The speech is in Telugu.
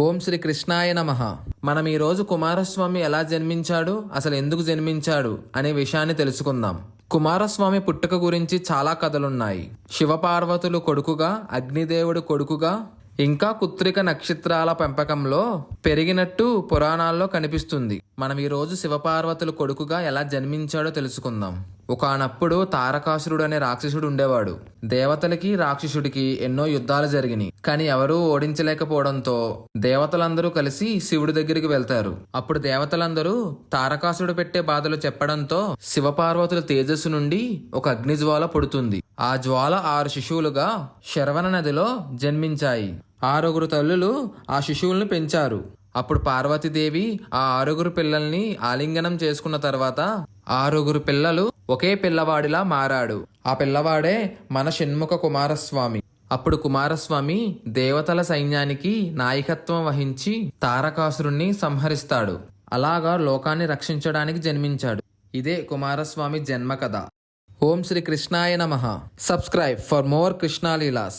ఓం శ్రీ కృష్ణాయ నమ. మనం ఈరోజు కుమారస్వామి ఎలా జన్మించాడు అసలు ఎందుకు జన్మించాడు అనే విషయాన్ని తెలుసుకుందాం. కుమారస్వామి పుట్టుక గురించి చాలా కథలున్నాయి. శివపార్వతులు కొడుకుగా అగ్నిదేవుడు కొడుకుగా ఇంకా కుత్రిక నక్షత్రాల పెంపకంలో పెరిగినట్టు పురాణాల్లో కనిపిస్తుంది. మనం ఈరోజు శివపార్వతులు కొడుకుగా ఎలా జన్మించాడో తెలుసుకుందాం. ఒకనప్పుడు తారకాసురుడు అనే రాక్షసుడు ఉండేవాడు. దేవతలకి రాక్షసుడికి ఎన్నో యుద్ధాలు జరిగినాయి. కానీ ఎవరూ ఓడించలేకపోవడంతో దేవతలందరూ కలిసి శివుడి దగ్గరికి వెళ్తారు. అప్పుడు దేవతలందరూ తారకాసుడు పెట్టే బాధలు చెప్పడంతో శివపార్వతుల తేజస్సు నుండి ఒక అగ్నిజ్వాల పుడుతుంది. ఆ జ్వాల ఆరు శిశువులుగా శరవణ నదిలో జన్మించాయి. ఆరుగురు తల్లులు ఆ శిశువులను పెంచారు. అప్పుడు పార్వతీదేవి ఆ ఆరుగురు పిల్లల్ని ఆలింగనం చేసుకున్న తర్వాత ఆరుగురు పిల్లలు ఒకే పిల్లవాడిలా మారాడు. ఆ పిల్లవాడే మన షణ్ముఖ కుమారస్వామి. అప్పుడు కుమారస్వామి దేవతల సైన్యానికి నాయకత్వం వహించి తారకాసురుణ్ణి సంహరిస్తాడు. అలాగా లోకాన్ని రక్షించడానికి జన్మించాడు. ఇదే కుమారస్వామి జన్మ కథ ఓం శ్రీ కృష్ణాయ నమ. Subscribe for more కృష్ణాలీలాస్.